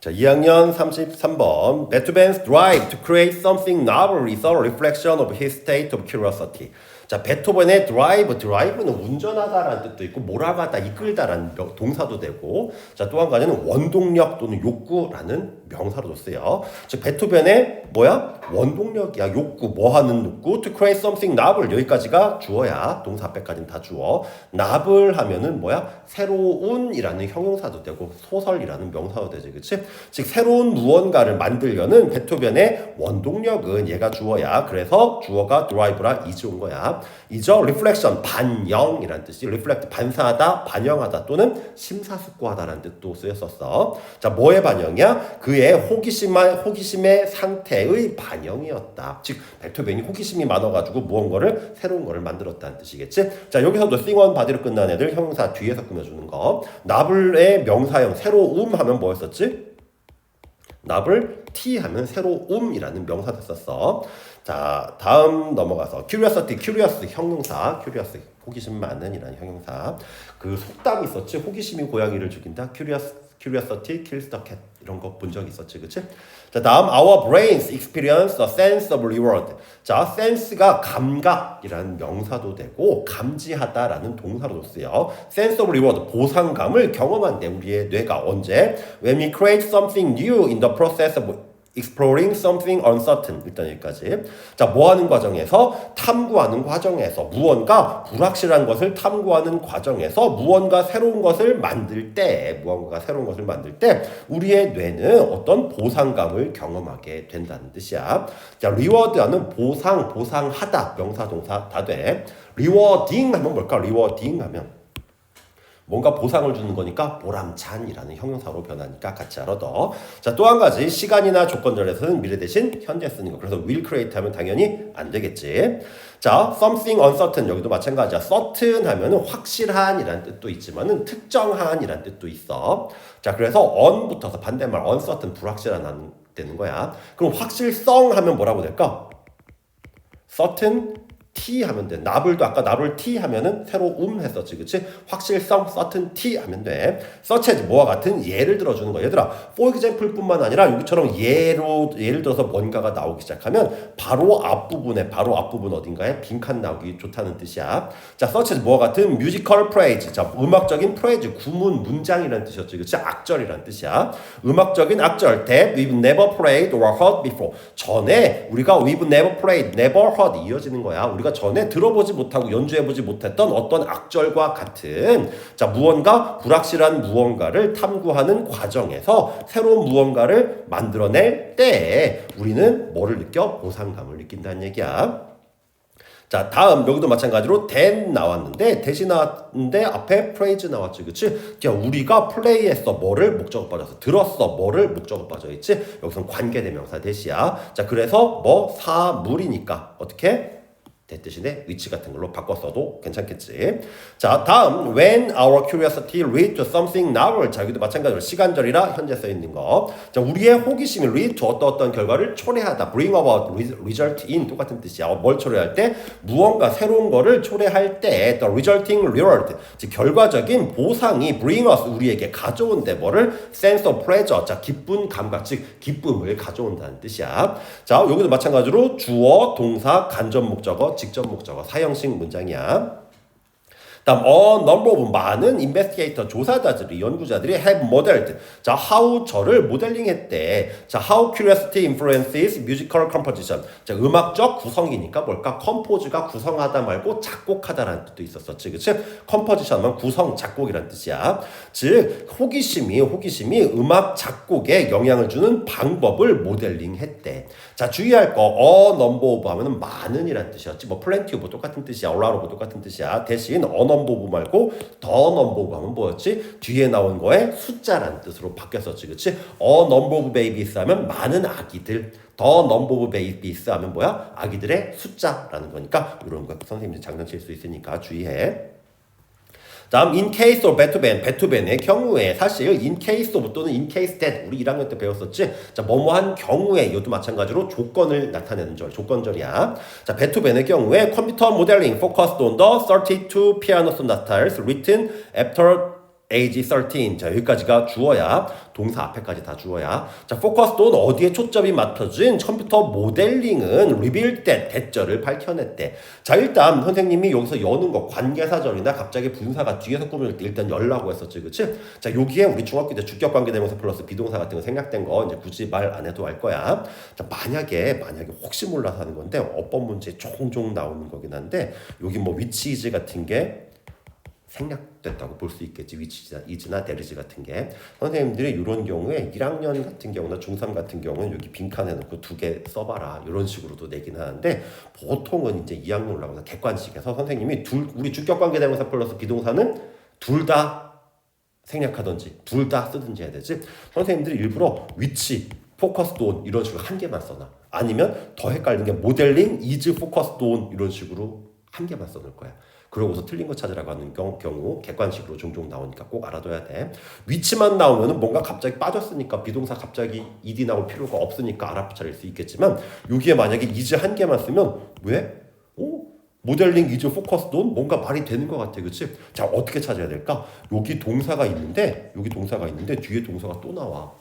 자, 2학년 33번. 베토벤's drive to create something novel is a reflection of his state of curiosity. 자, 베토벤의 드라이브, 드라이브는 운전하다라는 뜻도 있고 몰아가다, 이끌다라는 명- 동사도 되고 자, 또 한 가지는 원동력 또는 욕구라는 명사로도 쓰여. 즉 베토벤의 뭐야? 원동력이야. 욕구, 뭐 하는 욕구? To create something novel. 여기까지가 주어야. 동사 앞에까지는 다 주어. novel 하면은 뭐야? 새로운이라는 형용사도 되고 소설이라는 명사도 되지. 그치? 즉 새로운 무언가를 만들려는 베토벤의 원동력은 얘가 주어야. 그래서 주어가 drive라 이지 온 거야. 이죠? reflection 반영이라는 뜻이 reflect 반사하다, 반영하다 또는 심사숙고하다라는 뜻도 쓰였었어. 자, 뭐의 반영이야? 그의 호기심한 호기심의 상태의 반영이었다. 즉 베토벤이 호기심이 많아 가지고 무언가를 새로운 거를 만들었다는 뜻이겠지. 자, 여기서도 싱원 바디로 끝난 애들 형용사 뒤에서 꾸며주는 거. 나블의 명사형 새로움 하면 뭐였었지? 납을 t 하면 새로움이라는 명사 됐었어. 자, 다음 넘어가서 curiosity, 형용사, curious 호기심 많은이라는 형용사. 그 속담이 있었지. 호기심이 고양이를 죽인다. curious, curiosity. 이런 거 본 적 있었지, 그치? 자, 다음 our brains experience a sense of reward. 자, sense가 감각이라는 명사도 되고 감지하다라는 동사로도 쓰여. sense of reward 보상감을 경험한대 우리의 뇌가 언제? When we create something new in the process of exploring something uncertain. 일단 여기까지. 자 뭐하는 과정에서? 탐구하는 과정에서. 무언가 불확실한 것을 탐구하는 과정에서 무언가 새로운 것을 만들 때 무언가 새로운 것을 만들 때 우리의 뇌는 어떤 보상감을 경험하게 된다는 뜻이야. 자 reward하는 보상 보상하다. 명사 동사 다돼. rewarding 하면 뭘까? rewarding 하면 뭔가 보상을 주는 거니까 보람찬이라는 형용사로 변하니까 같이 알아 더. 자, 또 한 가지 시간이나 조건절에서는 미래 대신 현재 쓰는 거. 그래서 will create 하면 당연히 안 되겠지. 자, something uncertain 여기도 마찬가지야. certain 하면은 확실한이라는 뜻도 있지만은 특정한이라는 뜻도 있어. 자, 그래서 붙어서 반대말 uncertain 불확실한 되는 거야. 그럼 확실성 하면 뭐라고 될까? certain T 하면 돼. 나블도 아까 나블 T 하면은 새로 움 했었지, 그치? 확실성 certain T 하면 돼. such as 뭐와 같은 예를 들어주는 거야. 얘들아, for example뿐만 아니라 여기처럼 예로 예를 들어서 뭔가가 나오기 시작하면 바로 앞부분에 바로 앞부분 어딘가에 빈칸 나오기 좋다는 뜻이야. 자, such as 뭐와 같은 musical phrase. 자, 음악적인 phrase, 구문, 문장이라는 뜻이었지, 그치? 악절이라는 뜻이야. 음악적인 악절. That we've never played or heard before. 전에 우리가 we've never played, never heard 이어지는 거야. 우리가 전에 들어보지 못하고 연주해보지 못했던 어떤 악절과 같은 자 무언가 불확실한 무언가를 탐구하는 과정에서 새로운 무언가를 만들어낼 때 우리는 뭐를 느껴? 보상감을 느낀다는 얘기야. 자 다음 여기도 마찬가지로 then 나왔는데 대신 나왔는데 앞에 praise 나왔지 그치? 자 우리가 플레이했어 뭐를 목적어 빠져서 들었어 뭐를 목적어 빠져 있지? 여기서는 관계 대명사 대시야 자 그래서 뭐 사물이니까 어떻게? 대 뜻인데 위치 같은 걸로 바꿨어도 괜찮겠지. 자, 다음 when our curiosity lead to something novel. 자, 여기도 마찬가지로 시간절이라 현재 써 있는 거. 자, 우리의 호기심이 lead to 어떤 어떤 결과를 초래하다. bring about result in 똑같은 뜻이야. 어, 뭘 초래할 때 무언가 새로운 거를 초래할 때 the resulting reward. 즉 결과적인 보상이 bring us 우리에게 가져온대 뭐를 sense of pleasure. 자, 기쁜 감각 즉 기쁨을 가져온다는 뜻이야. 자, 여기도 마찬가지로 주어, 동사, 간접 목적어 직접 목적어 사형식 문장이야. 다음 a number 많은 investigator 조사자들이 연구자들이 have modeled. 자 how 저를 모델링했대. 자 how curiosity influences musical composition. 자 음악적 구성이니까 뭘까? compose가 구성하다 말고 작곡하다라는 뜻도 있었었지 그치 composition은 구성 작곡이란 뜻이야. 즉 호기심이 호기심이 음악 작곡에 영향을 주는 방법을 모델링했대. 자 주의할 거 a number 하면은 많은이란 뜻이었지. 뭐 plenty of 똑같은 뜻이야. a lot of 똑같은 뜻이야. 대신 of 말고 더 of 하면 뭐였지? 뒤에 나온 거에 숫자라는 뜻으로 바뀌었었지 그치? number of babies 하면 많은 아기들 더 of babies 하면 뭐야? 아기들의 숫자라는 거니까 이런 거 선생님들 장난칠 수 있으니까 주의해 다음 in case of 베토벤 베토벤의 경우에 사실 in case of 또는 in case that 우리 1학년 때 배웠었지? 자 뭐뭐한 경우에 이것도 마찬가지로 조건을 나타내는 절 조건절이야. 자 베토벤의 경우에 컴퓨터 모델링 focused on the 32 piano sonatas written after age 13. 자, 여기까지가 주어야. 동사 앞에까지 다 주어야. 자, on 어디에 초점이 맞춰진 컴퓨터 모델링은 revealed that 대절을 밝혀냈대. 자, 일단 선생님이 여기서 여는 거 관계사절이나 갑자기 분사가 뒤에서 꾸밀 때 일단 열라고 했었지. 그치? 자, 여기에 우리 중학교 때 주격 관계대명사 플러스 비동사 같은 거 생략된 거 이제 굳이 말 안 해도 알 거야. 자, 만약에 만약에 혹시 몰라서 하는 건데 어법 문제 종종 나오는 거긴 한데 여기 뭐 위치 이즈 같은 게 생략됐다고 볼 수 있겠지. 위치나 이즈나 데리즈 같은 게. 선생님들이 이런 경우에 1학년 같은 경우나 중3 같은 경우는 여기 빈칸에 놓고 두 개 써봐라. 이런 식으로도 내긴 하는데 보통은 이제 2학년 올라가서 객관식에서 선생님이 둘 우리 주격관계대명사 플러스 비동사는 둘 다 생략하든지 둘 다 쓰든지 해야 되지. 선생님들이 일부러 위치 포커스드 온 이런 식으로 한 개만 써놔. 아니면 더 헷갈리는 게 모델링 이즈 포커스드 온 이런 식으로 한 개만 써놓을 거야 그러고서 틀린 거 찾으라고 하는 경, 경우 객관식으로 종종 나오니까 꼭 알아둬야 돼. 위치만 나오면은 뭔가 갑자기 빠졌으니까 비동사 갑자기 ed 나올 필요가 없으니까 알아차릴 수 있겠지만 여기에 만약에 is 한 개만 쓰면 왜? 오 모델링 is focused on 뭔가 말이 되는 것 같아, 그렇지? 자 어떻게 찾아야 될까? 여기 동사가 있는데 여기 동사가 있는데 뒤에 동사가 또 나와,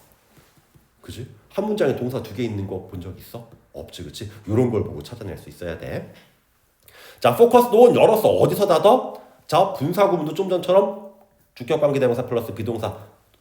그지? 한 문장에 동사 두 개 있는 거 본 적 있어? 없지, 그렇지? 이런 걸 보고 찾아낼 수 있어야 돼. 자, 포커스 온 열었어. 어디서 닫어? 자, 분사 구문도 좀 전처럼 주격 관계 대명사 플러스 비동사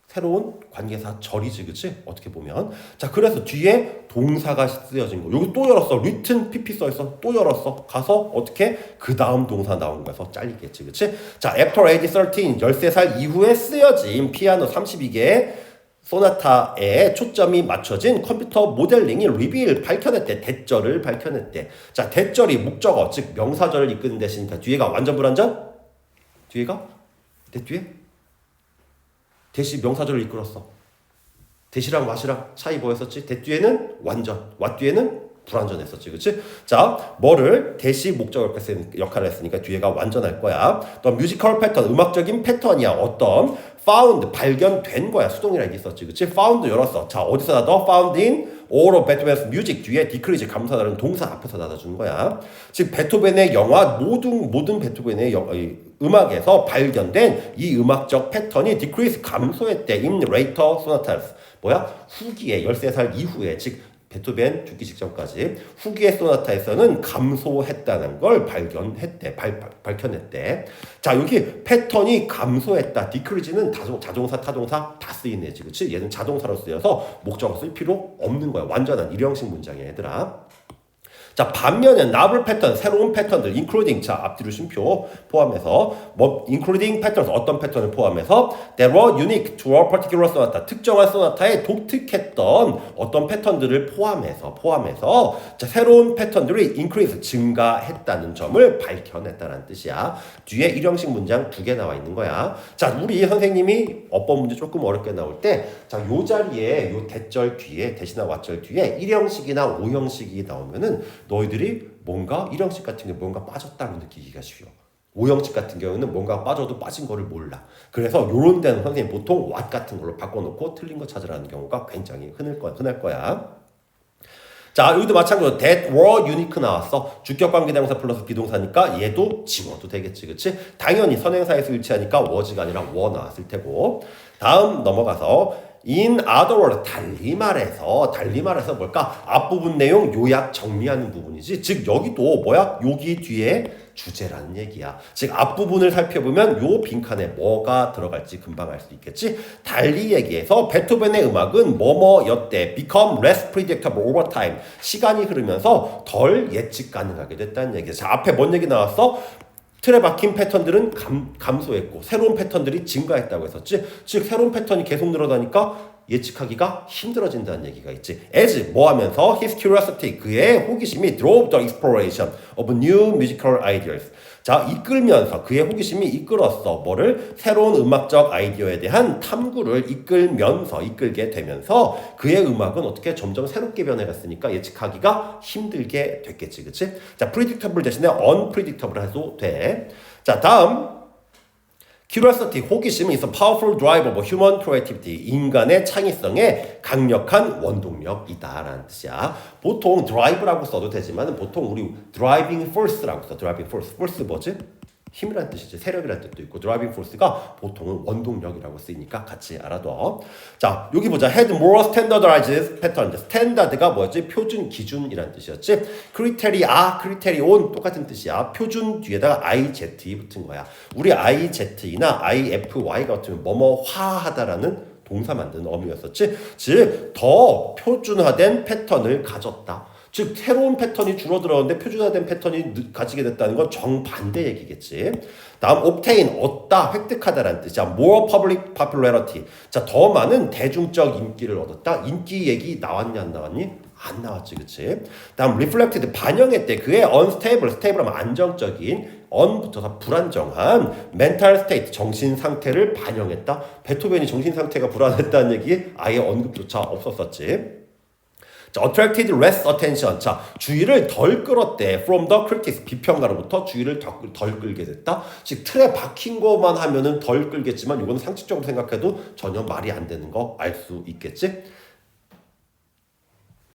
새로운 관계사 절이지, 그치? 어떻게 보면. 자, 그래서 뒤에 동사가 쓰여진 거. 여기 또 열었어. written pp 써있어. 또 열었어. 가서 어떻게? 그 다음 동사 나온 거에서 잘리겠지, 그치? 자, after age 13, 13살 이후에 쓰여진 피아노 32개 소나타에 초점이 맞춰진 컴퓨터 모델링이 리빌 밝혀냈대 대절을 밝혀냈대. 자 대절이 목적어 즉 명사절을 이끄는 대신이니까 뒤에가 완전 불완전? 뒤에가? 내 뒤에? 대시 명사절을 이끌었어. 대시랑 와시랑 차이 뭐였었지? 대 뒤에는 완전 와 뒤에는 불완전했었지, 그렇지? 자, 뭐를 대시 목적 역할을 했으니까 뒤에가 완전할 거야. 또 뮤지컬 패턴, 음악적인 패턴이야. 어떤 found 발견된 거야. 수동이라 있었지, 그렇지? found 열었어. 자, 어디서 나도 found in all of Beethoven's music 뒤에 decrease 감사다는 동사 앞에서 닫아주는 거야. 즉 베토벤의 영화 모든 모든 베토벤의 영, 음악에서 발견된 이 음악적 패턴이 decrease 감소했대. in later sonatas. 뭐야? 후기에 13살 이후에 즉 베토벤 죽기 직전까지 후기의 소나타에서는 감소했다는 걸 발견했대, 발, 밝혀냈대. 자, 여기 패턴이 감소했다. 디크리즈는 자동, 자동사, 타동사 다 쓰이네지, 그치? 얘는 자동사로 쓰여서 목적어 쓸 필요 없는 거야. 완전한 일형식 문장이야, 얘들아. 자, 반면에 나블 패턴, 새로운 패턴들, including, 자, 앞뒤로 쉼표 포함해서, 뭐, including patterns, 어떤 패턴을 포함해서, that were unique to a particular sonata, 특정한 소나타에 독특했던 어떤 패턴들을 포함해서, 포함해서, 자, 새로운 패턴들이 increase, 증가했다는 점을 밝혀냈다는 뜻이야. 뒤에 일형식 문장 두 개 나와 있는 거야. 자, 우리 선생님이 어법 문제 조금 어렵게 나올 때, 자, 요 자리에, 요 대절 뒤에, 대신나 왓절 뒤에 일형식이나 오형식이 나오면은 너희들이 뭔가 일형식 같은 게 뭔가 빠졌다고 느끼기가 쉬워. 오형식 같은 경우는 뭔가 빠져도 빠진 거를 몰라. 그래서 요런 데는 선생님 보통 what 같은 걸로 바꿔놓고 틀린 거 찾으라는 경우가 굉장히 흔할 거야. 흔할 거야. 자, 여기도 마찬가지로 that were unique 나왔어. 주격 관계대명사 플러스 비동사니까 얘도 지워도 되겠지, 그치? 당연히 선행사에서 일치하니까 was가 아니라 were 나왔을 테고. 다음 넘어가서 in other words 달리 말해서 달리 말해서 뭘까? 앞부분 내용 요약 정리하는 부분이지. 즉 여기도 뭐야? 여기 뒤에 주제라는 얘기야. 즉 앞부분을 살펴보면 요 빈칸에 뭐가 들어갈지 금방 알 수 있겠지? 달리 얘기해서 베토벤의 음악은 뭐뭐였대 become less predictable over time. 시간이 흐르면서 덜 예측 가능하게 됐다는 얘기야. 자 앞에 뭔 얘기 나왔어 틀에 박힌 패턴들은 감, 감소했고 새로운 패턴들이 증가했다고 했었지. 즉 새로운 패턴이 계속 늘어나니까 예측하기가 힘들어진다는 얘기가 있지. as 뭐 하면서 his curiosity 그의 호기심이 drove the exploration of new musical ideas. 자, 이끌면서 그의 호기심이 이끌었어. 뭐를 새로운 음악적 아이디어에 대한 탐구를 이끌면서 이끌게 되면서 그의 음악은 어떻게 점점 새롭게 변해갔으니까 예측하기가 힘들게 됐겠지. 그치? 자, predictable 대신에 unpredictable 해도 돼. 자, 다음 curiosity 호기심은 is a powerful driver of human creativity 인간의 창의성의 강력한 원동력이다라는 뜻이야. 보통 drive라고 써도 되지만 보통 우리 driving force라고 써. driving force. force 뭐지? 힘이란 뜻이지 세력이란 뜻도 있고 드라이빙 포스가 보통은 원동력이라고 쓰이니까 같이 알아둬. 자 여기 보자. had more standardized pattern. 스탠다드가 뭐였지? 표준 기준이란 뜻이었지. 크리테리아, 크리테리온 똑같은 뜻이야. 표준 뒤에다가 IZ 붙은 거야. 우리 IZ나 IFY 같으면 뭐뭐화하다라는 동사 만드는 어미였었지. 즉, 더 표준화된 패턴을 가졌다. 즉, 새로운 패턴이 줄어들었는데 표준화된 패턴이 느- 가지게 됐다는 건 정반대 얘기겠지. 다음, obtain, 얻다, 획득하다라는 뜻이야. more public popularity. 자, 더 많은 대중적 인기를 얻었다. 인기 얘기 나왔냐, 안 나왔니? 안 나왔지, 그치? 다음, reflected, 반영했대. 그의 unstable, stable 하면 안정적인, 붙어서 불안정한 mental state, 정신 상태를 반영했다. 베토벤이 정신 상태가 불안했다는 얘기 아예 언급조차 없었었지. 자, attracted less attention. 자, 주의를 덜 끌었대. From the critics. 비평가로부터 주의를 덜, 끌- 덜 끌게 됐다. 즉, 틀에 박힌 것만 하면은 덜 끌겠지만, 이거는 상식적으로 생각해도 전혀 말이 안 되는 거 알 수 있겠지?